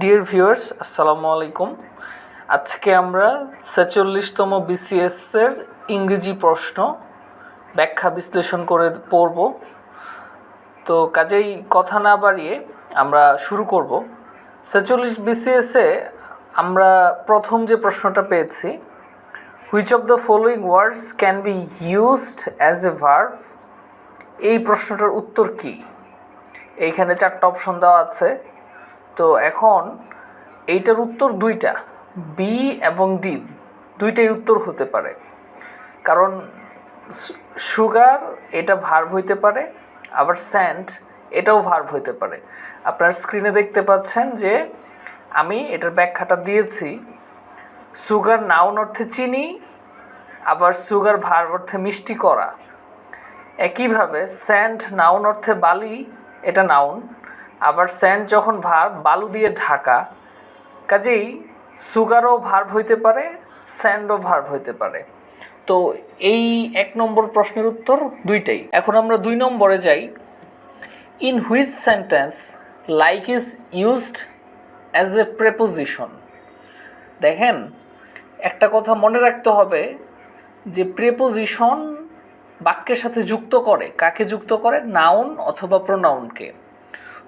Dear viewers আসসালামু আলাইকুম। আজকে আমরা ছেচল্লিশতম বিসিএসের ইংরেজি প্রশ্ন ব্যাখ্যা বিশ্লেষণ করে পড়ব। তো কাজেই কথা না বাড়িয়ে আমরা শুরু করব। ছেচল্লিশ বিসিএসে আমরা প্রথম যে প্রশ্নটা পেয়েছি which of the following words can be used as a verb এই প্রশ্নটার উত্তর কী? এইখানে চারটা অপশন দেওয়া আছে। তো এখন এইটার উত্তর দুইটা বি এবং ডি দুইটাই উত্তর হতে পারে। কারণ সুগার এটা ভার্ভ হইতে পারে, আবার স্যান্ড এটাও ভার্ভ হইতে পারে। আপনার স্ক্রিনে দেখতে পাচ্ছেন যে আমি এটার ব্যাখ্যাটা দিয়েছি, সুগার নাউন অর্থে চিনি, আবার সুগার ভার্ভ অর্থে মিষ্টি করা। একইভাবে স্যান্ড নাউন অর্থে বালি, এটা নাউন আবার স্যান্ড যখন ভার্ব বালু দিয়ে ঢাকা, কাজেই সুগারও ভার্ব হইতে পারে, স্যান্ডও ভার্ব হইতে পারে। তো এই এক নম্বর প্রশ্নের উত্তর দুইটাই। এখন আমরা দুই নম্বরে যাই। In which sentence like is used as a preposition দেখেন, একটা কথা মনে রাখতে হবে যে প্রেপোজিশন বাক্যের সাথে যুক্ত করে, কাকে যুক্ত করে? নাউন অথবা প্রোনাউনকে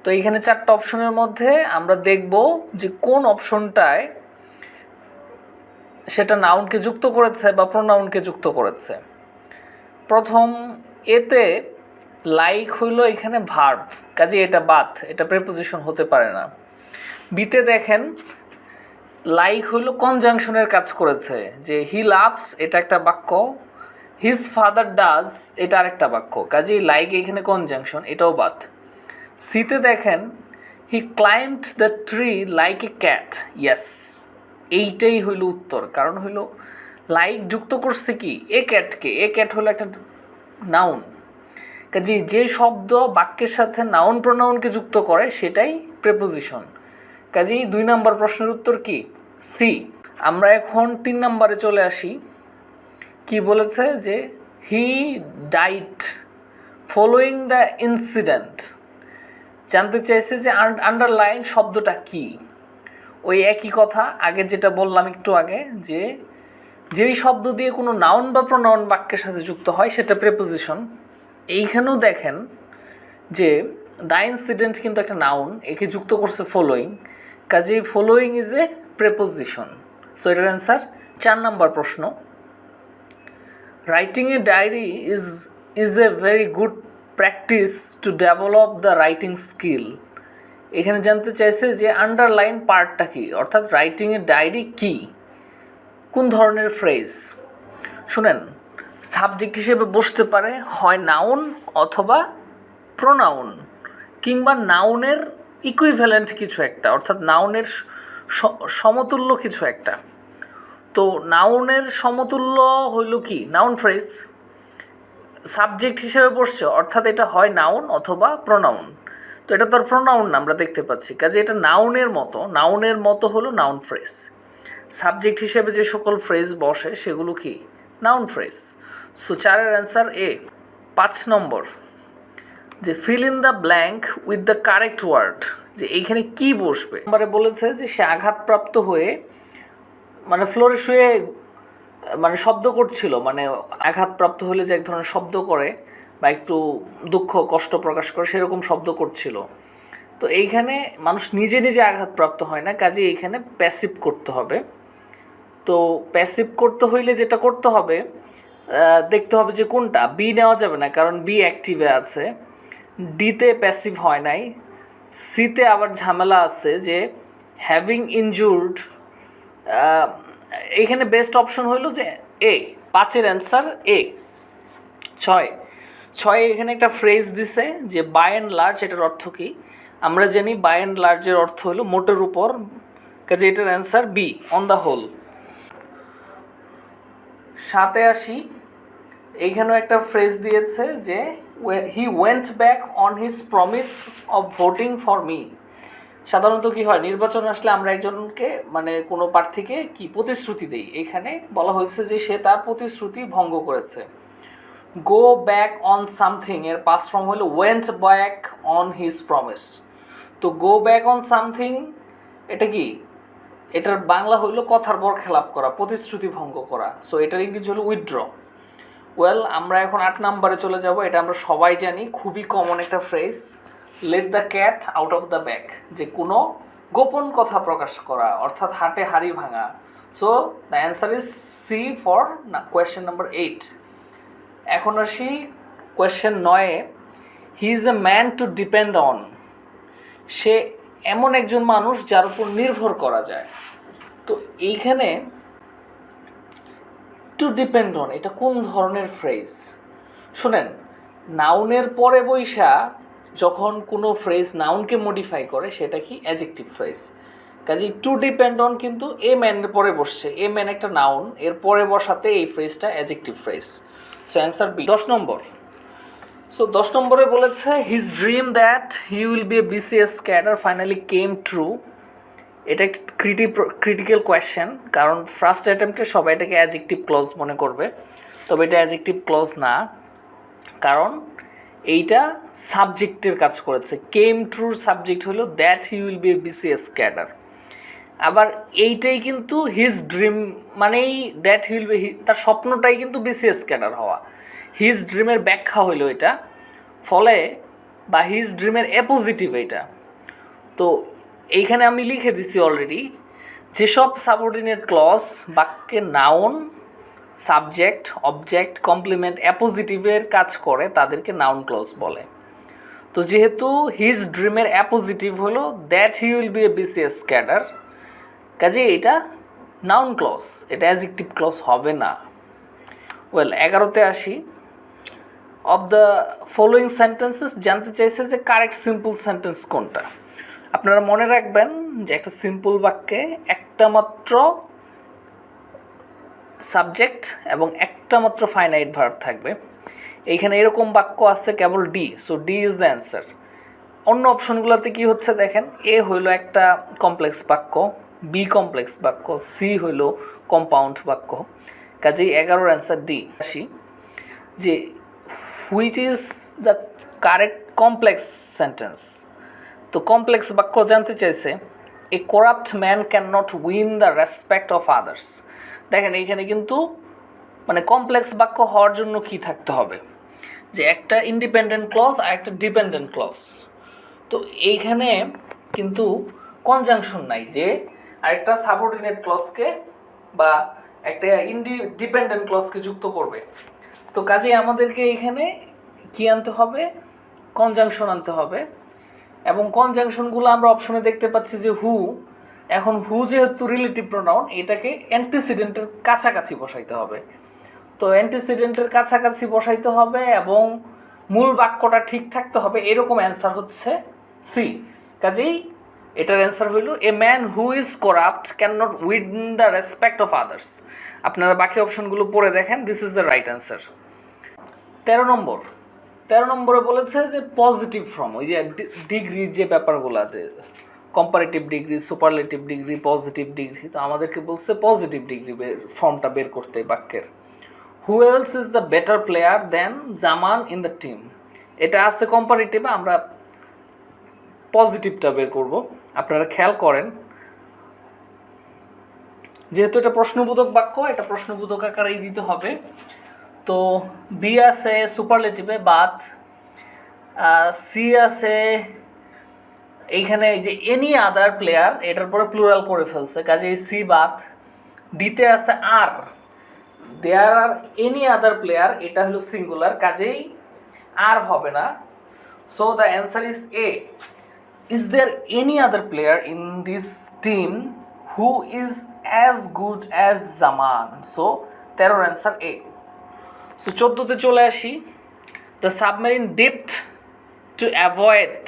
তো এইখানে চারটা অপশনের মধ্যে আমরা দেখব যে কোন অপশনটায় সেটা নাউনকে যুক্ত করেছে বা প্রোনাউনকে যুক্ত করেছে। প্রথম এতে লাইক হইল এখানে ভার্ভ কাজে এটা বাদ এটা প্রেপোজিশন হতে পারে না। বিতে দেখেন লাইক হইল কনজাংশনের কাজ করেছে, যে হি লাভস এটা একটা বাক্য হিজ ফাদার ডাজ এটা আরেকটা বাক্য, কাজেই লাইক এখানে কনজাংশন এটাও বাদ সিতে দেখেন he climbed the tree like a cat yes এইটাই হইল উত্তর। কারণ হইল লাইক যুক্ত করছে কি? এ ক্যাটকে এ ক্যাট হলো একটা নাউন কাজে যে শব্দ বাক্যের সাথে নাউন প্রনাউনকে যুক্ত করে, সেটাই প্রেপোজিশন কাজেই দুই নম্বর প্রশ্নের উত্তর কি? সি আমরা এখন তিন নম্বরে চলে আসি। কি বলেছে? যে হি ডাইট ফলোয়িং দ্য ইনসিডেন্ট জানতে চাইছে যে আন্ডারলাইন শব্দটা কি? ওই একই কথা, আগে যেটা বললাম একটু আগে, যে যেই শব্দ দিয়ে কোনো নাউন বা প্রনাউন বাক্যের সাথে যুক্ত হয়, সেটা প্রেপোজিশন এইখানেও দেখেন যে দ্য ইনসিডেন্ট কিন্তু একটা নাউন একে যুক্ত করছে ফলোয়িং কাজেই following is a preposition so এটার অ্যান্সার চার নাম্বার প্রশ্ন। Writing a diary is is a very good practice to develop the writing skill এখানে জানতে চাইছে যে আন্ডারলাইন পার্টটা কী? অর্থাৎ রাইটিংয়ের ডায়েরি কী? কোন ধরনের ফ্রেজ শুনেন সাবজেক্ট হিসেবে বসতে পারে হয় নাউন অথবা প্রোনাউন কিংবা নাউনের ইকুইভ্যালেন্ট কিছু একটা, অর্থাৎ নাউনের সমতুল্য কিছু একটা। তো নাউনের সমতুল্য হইল কি? নাউন ফ্রেজ সাবজেক্ট হিসেবে বসছে, অর্থাৎ এটা হয় নাউন অথবা প্রোনাউন তো এটা তো আর প্রোনাউন না, আমরা দেখতে পাচ্ছি। কাজে এটা নাউনের মতো নাউনের মতো হলো নাউন ফ্রেজ সাবজেক্ট হিসেবে যে সকল ফ্রেজ বসে, সেগুলো কি? নাউন ফ্রেজ সো চারের অ্যান্সার এ পাঁচ নম্বর। যে fill in the blank with the correct word যে এইখানে কি বসবে? বলেছে যে সে আঘাতপ্রাপ্ত হয়ে মানে ফ্লোরে শুয়ে মানে শব্দ করছিল মানে আঘাতপ্রাপ্ত হলে যে এক ধরনের শব্দ করে বা একটু দুঃখ, কষ্ট প্রকাশ করে সেরকম শব্দ করছিল। তো এইখানে মানুষ নিজে নিজে আঘাতপ্রাপ্ত হয় না কাজে এইখানে প্যাসিভ করতে হবে। তো প্যাসিভ করতে হইলে যেটা করতে হবে দেখতে হবে যে কোনটা বি নেওয়া যাবে না, কারণ বি অ্যাক্টিভে আছে। ডিতে প্যাসিভ হয় নাই। সিতে আবার ঝামেলা আছে যে হ্যাভিং ইনজুর্ড এখানে বেস্ট অপশন হইল যে এ পাঁচের অ্যান্সার এ ছয়। ছয় এখানে একটা ফ্রেজ দিছে যে বাই অ্যান্ড লার্জ এটার অর্থ কী? আমরা জানি বাই অ্যান্ড লার্জের অর্থ হলো মোটের উপর, কাজে এটার answer B on the whole সাথে আসি। এইখানেও একটা ফ্রেজ দিয়েছে যে he went back on his promise of voting for me সাধারণত কি হয়, নির্বাচন আসলে আমরা একজনকে মানে কোনো প্রার্থীকে কি প্রতিশ্রুতি দেই? এখানে বলা হয়েছে যে সে তার প্রতিশ্রুতি ভঙ্গ করেছে। গো ব্যাক অন সামথিং এর পাস ফর্ম হলো went back on his promise তো গো ব্যাক অন সামথিং এটা কি? এটার বাংলা হইল কথার পর খেলাপ করা, প্রতিশ্রুতি ভঙ্গ করা। সো এটার ইংরেজি হলো উইথড্র ওয়েল আমরা এখন আট নাম্বারে চলে যাব, এটা আমরা সবাই জানি, খুবই কমন একটা phrase let the cat out of the bag যে কোনো গোপন কথা প্রকাশ করা, অর্থাৎ হাটে হাড়ি ভাঙা। So the answer is C for question number eight এখন আসি কোয়েশ্চেন নয়ে। He is a man to depend on সে এমন একজন মানুষ যার উপর নির্ভর করা যায়। তো এইখানে টু ডিপেন্ড অন এটা কোন ধরনের ফ্রেজ শোনেন নাউনের পরে বৈশা যখন কোনো ফ্রেজ নাউনকে মডিফাই করে, সেটা কি? অ্যাজেক্টিভ ফ্রেজ কাজেই টু ডিপেন্ড অন কিন্তু এ ম্যানের পরে বসছে। এ ম্যান একটা নাউন এর পরে বসাতে এই ফ্রেজটা adjective phrase so answer B দশ নম্বর। সো দশ নম্বরে বলেছে his dream that he will be a BCS cadre finally came true এটা একটা ক্রিটি ক্রিটিক্যাল কোয়েশ্চেন কারণ ফার্স্ট অ্যাটেম্পটে সবাই এটাকে অ্যাজেক্টিভ ক্লজ মনে করবে। তবে এটা অ্যাজেক্টিভ ক্লজ না। কারণ এইটা সাবজেক্টের কাজ করেছে। কেম ট্রুর সাবজেক্ট হলো that he will be a BCS cadre. আবার এইটাই কিন্তু হিজ ড্রিম মানেই দ্যাট হি উইল বি, তার স্বপ্নটাই কিন্তু বিসিএস ক্যাডার হওয়া। হিজ ড্রিমের ব্যাখ্যা হইল এটা, ফলে বা হিজ ড্রিমের অ্যাপোজিটিভ এটা। তো এইখানে আমি লিখে দিছি অলরেডি, যেসব সাবঅর্ডিনেট ক্লজ, বাক্যে নাউন সাবজেক্ট, অবজেক্ট, কমপ্লিমেন্ট, অ্যাপোজিটিভের কাজ করে তাদেরকে নাউন ক্লজ বলে। তো যেহেতু হিজ ড্রিমের অ্যাপোজিটিভ হলো that he will be a BCS cadre কাজে এটা নাউন ক্লজ এটা অ্যাজেক্টিভ ক্লস হবে না। ওয়েল এগারোতে আসি। অফ দ্য ফলোয়িং সেন্টেন্সেস জানতে চাইছে যে কারেক্ট সিম্পল সেন্টেন্স কোনটা? আপনারা মনে রাখবেন যে একটা সিম্পল বাক্যে একটা মাত্র সাবজেক্ট এবং একটা মাত্র ফাইনাইট ভার্ব থাকবে। এইখানে এরকম বাক্য আছে কেবল D so D is the answer অন্য অপশনগুলোতে কি হচ্ছে দেখেন? এ হইল একটা কমপ্লেক্স বাক্য বি কমপ্লেক্স বাক্য সি হইল কম্পাউন্ড বাক্য। কাজেই এগারোর অ্যান্সার ডি আসি। যে which is the correct complex sentence তো কমপ্লেক্স বাক্য জানতে চাইছে a corrupt man can not win the respect of others দেখেন, এইখানে কিন্তু মানে কমপ্লেক্স বাক্য হওয়ার জন্য কি থাকতে হবে? যে একটা ইন্ডিপেন্ডেন্ট ক্লস আর একটা ডিপেন্ডেন্ট ক্লস তো এইখানে কিন্তু কনজাংশন নাই যে আরেকটা সাবঅর্ডিনেট ক্লজকে বা একটা ইন্ডি ডিপেন্ডেন্ট ক্লজকে যুক্ত করবে। তো কাজে আমাদেরকে এখানে কি আনতে হবে? কনজাংশন আনতে হবে। এবং কনজাংশনগুলো আমরা অপশনে দেখতে পাচ্ছি যে হু এখন হু যেহেতু রিলেটিভ প্রোনাউন এটাকে অ্যান্টিসিডেন্টের কাছাকাছি বসাইতে হবে। তো অ্যান্টিসিডেন্টের কাছাকাছি বসাইতে হবে এবং মূল বাক্যটা ঠিক থাকতে হবে, এরকম অ্যান্সার হচ্ছে সি কাজেই এটার অ্যান্সার হইল a man who is corrupt can not win the respect of others আপনারা বাকি অপশনগুলো পড়ে দেখেন this is the right answer তেরো নম্বর। তেরো নম্বরে বলেছে যে পজিটিভ ফর্ম ওই যে ডিগ্রির যে ব্যাপারগুলো আছে comparative degree superlative degree positive degree তো আমাদেরকে বলছে পজিটিভ ডিগ্রি ফর্মটা বের করতে বাক্যের। Who else is the better player than Zaman in the team এটা আছে কম্পারেটিভে আমরা পজিটিভটা বের করব। আপনারা খেয়াল করেন, যেহেতু এটা প্রশ্নবোধক বাক্য, এটা প্রশ্নবোধক আকারেই দিতে হবে। তো বি আছে সুপারলেটিভে বাদ সি আছে এইখানে এই যে এনি আদার প্লেয়ার এটার পরে প্লুরাল করে ফেলছে। কাজে সি বাদ ডিতে আছে আর দেয়ার আর এনি আদার প্লেয়ার এটা হলো সিঙ্গুলার কাজেই আর হবে না। So the answer is A is there any other player in this team who is as good as Zaman so তেরোর অ্যান্সার এ সো চোদ্দোতে চলে আসি। The submarine dipped to avoid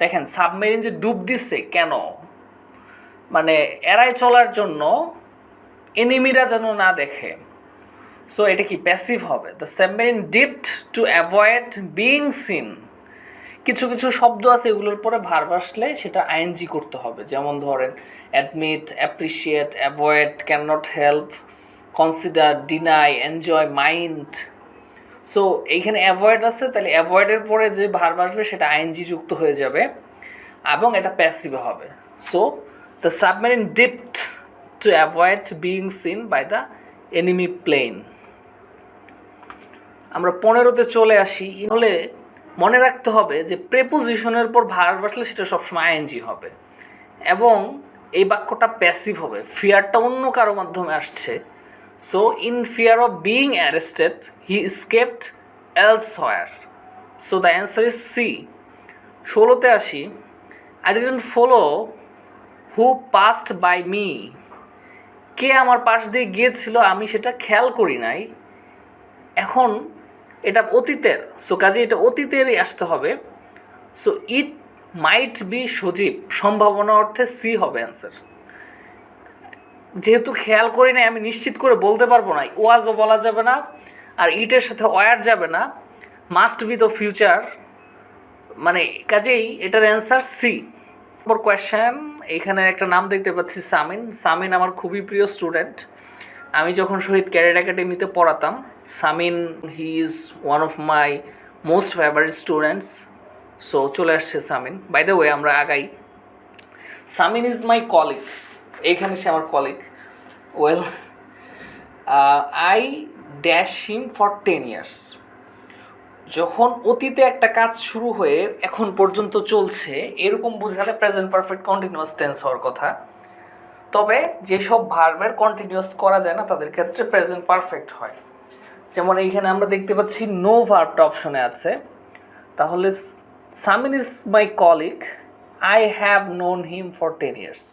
দেখেন, সাবমেরিন যে ডুব দিচ্ছে কেন? মানে এড়াই চলার জন্য এনিমিরা যেন না দেখে। সো এটা কি প্যাসিভ হবে? The submarine dipped to avoid being seen কিছু কিছু শব্দ আছে, এগুলোর পরে ভার আসলে সেটা আইএনজি করতে হবে। যেমন ধরেন admit appreciate avoid can not help consider deny enjoy mind so এইখানে অ্যাভয়েড আছে, তাহলে অ্যাভয়েডের পরে যে ভার আসবে, সেটা আইএনজি যুক্ত হয়ে যাবে এবং এটা প্যাসিভ হবে। So the submarine dipped to avoid being seen by the enemy plane আমরা পনেরোতে চলে আসি। হলে মনে রাখতে হবে যে প্রেপোজিশনের পর ভার বসলে সেটা সবসময় আইএনজি হবে। এবং এই বাক্যটা প্যাসিভ হবে। ফিয়ারটা অন্য কারও মাধ্যমে আসছে। In fear of being arrested he escaped elsewhere so the answer is C ষোলোতে আসি। I didn't follow who passed by me কে আমার পাশ দিয়ে গিয়েছিল, আমি সেটা খেয়াল করি নাই। এখন এটা অতীতের। সো কাজে এটা অতীতেরই আসতে হবে। So it might be Sajib. সম্ভাবনা অর্থে সি হবে অ্যান্সার যেহেতু খেয়াল করি নাই, আমি নিশ্চিত করে বলতে পারব না ওয়াজও বলা যাবে না, আর ইটের সাথে ওয়ার যাবে না। মাস্ট বি দ্য ফিউচার মানে কাজেই এটার অ্যান্সার সি নম্বর কোয়েশ্চেন এখানে একটা নাম দেখতে পাচ্ছি সামিন সামিন আমার খুবই প্রিয় স্টুডেন্ট আমি যখন শহীদ ক্যারিয়ার একাডেমিতে পড়াতাম Samin he is one of my most favourite students so চলে আসছে সামিন বাই দ্য ওয়ে আমরা আগাই। সামিন ইজ মাই কলিগ এইখানে সে আমার colleague well I dash him for ten years যখন অতীতে একটা কাজ শুরু হয়ে এখন পর্যন্ত চলছে, এরকম বোঝালে প্রেজেন্ট পারফেক্ট কন্টিনিউয়াস টেন্স হওয়ার কথা। তবে যেসব ভার্বের কন্টিনিউয়াস করা যায় না, তাদের ক্ষেত্রে প্রেজেন্ট পারফেক্ট হয়। যেমন এইখানে আমরা দেখতে পাচ্ছি নো ভার্বটা অপশনে আছে। তাহলে Samin is my colleague I have known him for ten years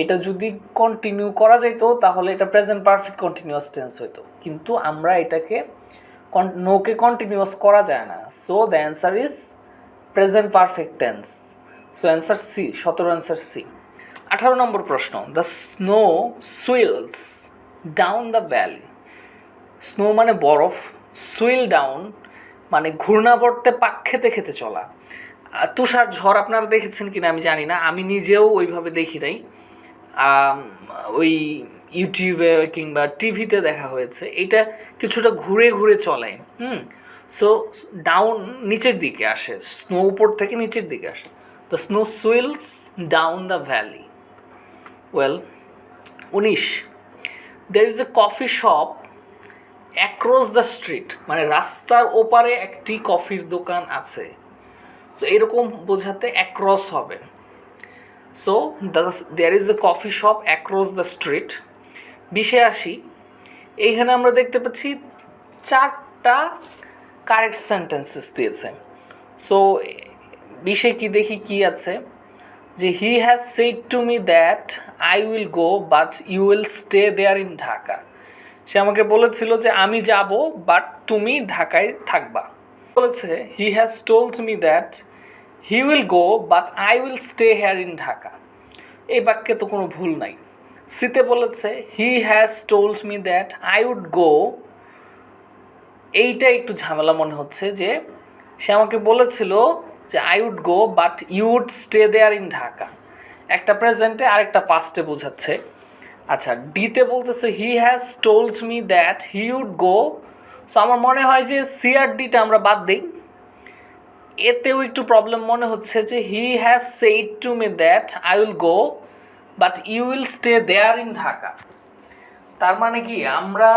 এটা যদি কন্টিনিউ করা যেত তাহলে এটা প্রেজেন্ট পারফেক্ট কন্টিনিউয়াস টেন্স হতো কিন্তু আমরা এটাকে নোকে কন্টিনিউয়াস করা যায় না। So the answer is present perfect tense so answer C সতেরো অ্যান্সার সি আঠারো নম্বর প্রশ্ন the snow swirls down the valley snow মানে বরফ সুইল ডাউন মানে ঘূর্ণাবর্তে পাক খেতে খেতে চলা। তুষার ঝড় আপনারা দেখেছেন কিনা আমি জানি না, আমি নিজেও ওইভাবে দেখি নাই। ওই ইউটিউবে কিংবা টিভিতে দেখা হয়েছে। এটা কিছুটা ঘুরে ঘুরে চলে, হুম? সো ডাউন নিচের দিকে আসে স্নো উপর থেকে নিচের দিকে আসে। The snow swirls down the valley well উনিশ। There is a coffee shop across the street মানে রাস্তার ওপারে একটি কফির দোকান আছে। সো এরকম বোঝাতে অ্যাক্রস হবে। So the there is a coffee shop across the street বিশে আসি এইখানে আমরা দেখতে পাচ্ছি চারটা কারেক্ট সেন্টেন্সেস দিয়েছে। সো বিশে কি দেখি কি আছে? যে he has said to me that I will go but you will stay there in Dhaka সে আমাকে বলেছিল যে, আমি যাব বাট তুমি ঢাকায় থাকবা। বলেছে he has told me that he will go but I will stay here in Dhaka এই বাক্যে তো কোনো ভুল নাই। সিতে বলেছে he has told me that I would go এইটা একটু ঝামেলা মনে হচ্ছে যে, সে আমাকে বলেছিল যে I would go but you would stay there in Dhaka একটা প্রেজেন্টে আরেকটা পাস্টে বোঝাচ্ছে। আচ্ছা ডিতে বলতেছে he has told me that he would go so আমার মনে হয় যে সিআর ডিটা আমরা বাদ দিই। এতেও একটু প্রবলেম মনে হচ্ছে যে he has said to me that I will go but you will stay there in Dhaka তার মানে কি, আমরা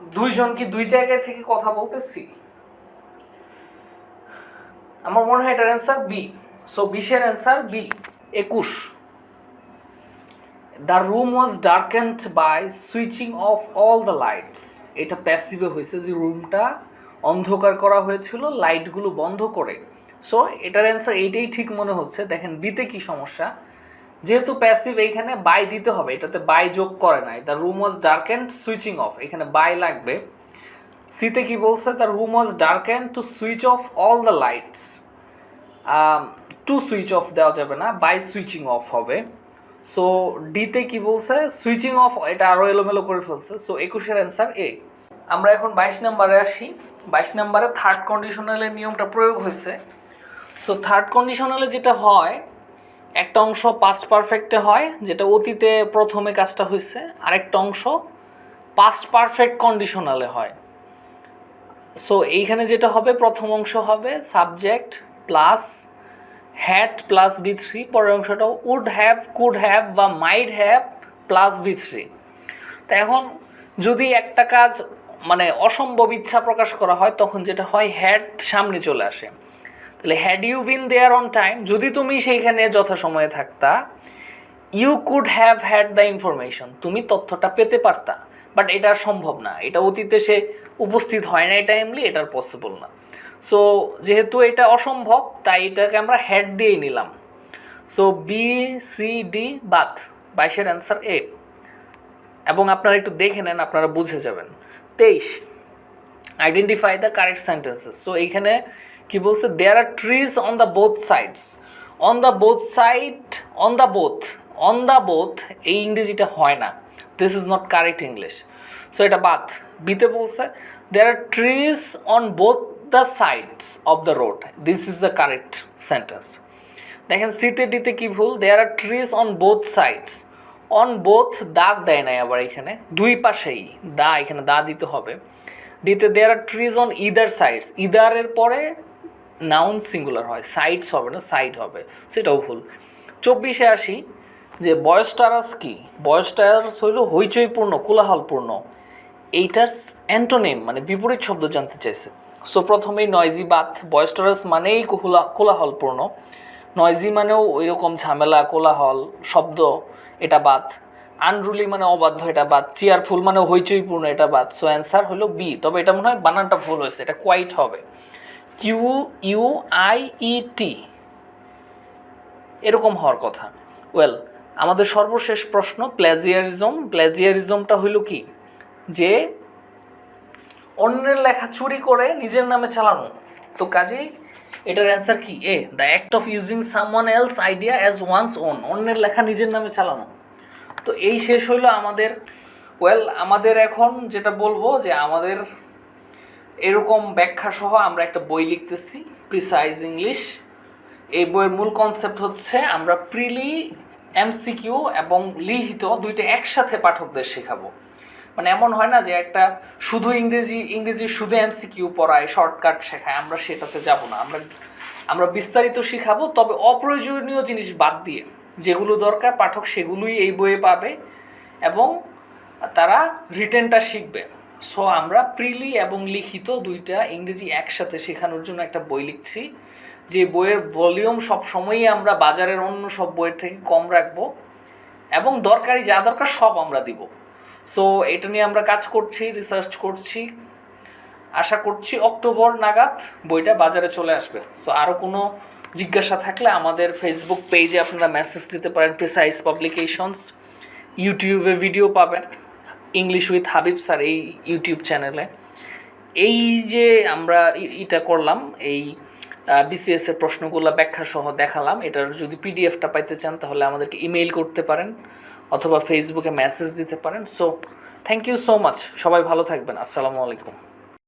দুইজন কি দুই জায়গায় থেকে কথা বলতেছি? আমার মনে হয় এটার অ্যান্সার বি সো বিশের অ্যান্সার বি একুশ। The room was darkened by switching off all the lights এটা প্যাসিভে হয়েছে যে রুমটা অন্ধকার করা হয়েছিল, লাইটগুলো বন্ধ করে। সো এটার অ্যান্সার এইটাই ঠিক মনে হচ্ছে। দেখেন বিতে কি সমস্যা? যেহেতু প্যাসিভ এইখানে বাই দিতে হবে, এটাতে বাই যোগ করে নাই। The room was dark and switching off এখানে বাই লাগবে। সিতে কি বলছে? The room was dark and to switch off all the lights to switch off দেওয়া যাবে না বাই সুইচিং অফ হবে। সো ডিতে কি বলছে? সুইচিং অফ এটা আরও এলোমেলো করে ফেলছে। সো একুশের অ্যান্সার এ আমরা এখন বাইশ নাম্বারে আসি। বাইশ নাম্বারে থার্ড কন্ডিশনালের নিয়মটা প্রয়োগ হয়েছে। সো থার্ড কন্ডিশনালে যেটা হয়, একটা অংশ পাস্ট পারফেক্টে হয়, যেটা অতীতে প্রথমে কাজটা হয়েছে, আরেকটা অংশ পাস্ট পারফেক্ট কন্ডিশনালে হয়। সো এইখানে যেটা হবে, প্রথম অংশ হবে subject plus had plus V three পরের অংশটা উড হ্যাভ কুড হ্যাভ বা might have plus V three তা এখন যদি একটা কাজ মানে অসম্ভব ইচ্ছা প্রকাশ করা হয়, তখন যেটা হয় হ্যাড সামনে চলে আসে। তাহলে had you been there on time যদি তুমি সেইখানে যথাসময়ে থাকতা you could have had the information তুমি তথ্যটা পেতে পারতা বাট এটা সম্ভব না। এটা অতীতে সে উপস্থিত হয় না এটা টাইমলি এটার পসিবল না। সো যেহেতু এটা অসম্ভব, তাই এটাকে আমরা হ্যাড দিয়েই নিলাম। সো বি সি ডি বাথ বাইশের অ্যান্সার এ এবং আপনারা একটু দেখে নেন, আপনারা বুঝে যাবেন। তেইশ। Identify the correct sentences so এইখানে কি বলছে? There are trees on the both sides on the both side on the both on the both এই ইংরেজিটা হয় না। This is not correct English so এটা বাদ। বিতে বলছে there are trees on both the sides of the road this is the correct sentence দেখেন সিতে ডিতে কি ভুল? There are trees on both sides on both দাগ দেয় নাই আবার এখানে। দুই পাশেই দা এখানে দা দিতে হবে। ডিতে there are trees on either sides ইদারের পরে নাউন সিঙ্গুলার হয়। সাইডস হবে না সাইড হবে। সেটাও ভুল। চব্বিশে আসি যে বয়স্টারাস কি? বয়স্টারাস হইল হইচইপূর্ণ, কোলাহলপূর্ণ। এইটার অ্যান্টোনেম মানে বিপরীত শব্দ জানতে চাইছে। সো প্রথমেই নয়জি বাত। বয়স্টারাস মানেই কোলা কোলাহলপূর্ণ। নয়জি মানেও ওই রকম ঝামেলা, কোলাহল, শব্দ। এটা বাদ। আনরুলি মানে অবাধ্য, এটা বাদ। চেয়ারফুল মানে হইচইপূর্ণ, এটা বাদ। সো অ্যান্সার হলো বি তবে এটা মনে হয় বানানটা ভুল হয়েছে, এটা কোয়াইট হবে। Q U I E T এরকম হওয়ার কথা। ওয়েল আমাদের সর্বশেষ প্রশ্ন প্ল্যাজিয়ারিজম প্ল্যাজিয়ারিজমটা হইল কি? যে অন্যের লেখা চুরি করে নিজের নামে চালানো। তো কাজেই এটার অ্যান্সার কি? A the act of using someone else idea as one's own অন্যের লেখা নিজের নামে চালানো। তো এই শেষ হইল আমাদের ওয়েল আমাদের এখন যেটা বলব যে আমাদের এরকম ব্যাখ্যা সহ আমরা একটা বই লিখতেছি প্রিসাইজ ইংলিশ এই বইয়ের মূল কনসেপ্ট হচ্ছে আমরা প্রিলি এমসিকিউ এবং লিহিত দুইটা একসাথে পাঠকদের শেখাবো। মানে এমন হয় না যে একটা শুধু ইংরেজি ইংরেজি শুধু এমসিকিউ পড়ায় শর্টকাট শেখায়, আমরা সেটাতে যাব না। আমরা আমরা বিস্তারিত শিখাবো, তবে অপ্রয়োজনীয় জিনিস বাদ দিয়ে, যেগুলো দরকার, পাঠক সেগুলোই এই বইয়ে পাবে এবং তারা রিটেনটা শিখবে। সো আমরা প্রিলি এবং লিখিত দুইটা ইংরেজি একসাথে শেখানোর জন্য একটা বই লিখছি, যে বইয়ের ভলিউম সব সময়ই আমরা বাজারের অন্য সব বইয়ের থেকে কম রাখব এবং দরকারি যা দরকার সব আমরা দিব। সো এটা নিয়ে আমরা কাজ করছি রিসার্চ করছি। আশা করছি অক্টোবর নাগাদ বইটা বাজারে চলে আসবে। সো আরও কোনো জিজ্ঞাসা থাকলে আমাদের ফেসবুক পেজে আপনারা মেসেজ দিতে পারেন প্রিসাইজ পাবলিকেশনস ইউটিউবে ভিডিও পাবেন ইংলিশ উইথ হাবিব স্যার এই ইউটিউব চ্যানেলে এই যে আমরা এটা করলাম, এই বিসিএস এর প্রশ্নগুলো ব্যাখ্যা সহ দেখালাম, এটার যদি পিডিএফটা পাইতে চান তাহলে আমাদেরকে ইমেইল করতে পারেন। অথবা ফেসবুকে মেসেজ দিতে পারেন। So thank you so much সবাই ভালো থাকবেন। আসসালামু আলাইকুম।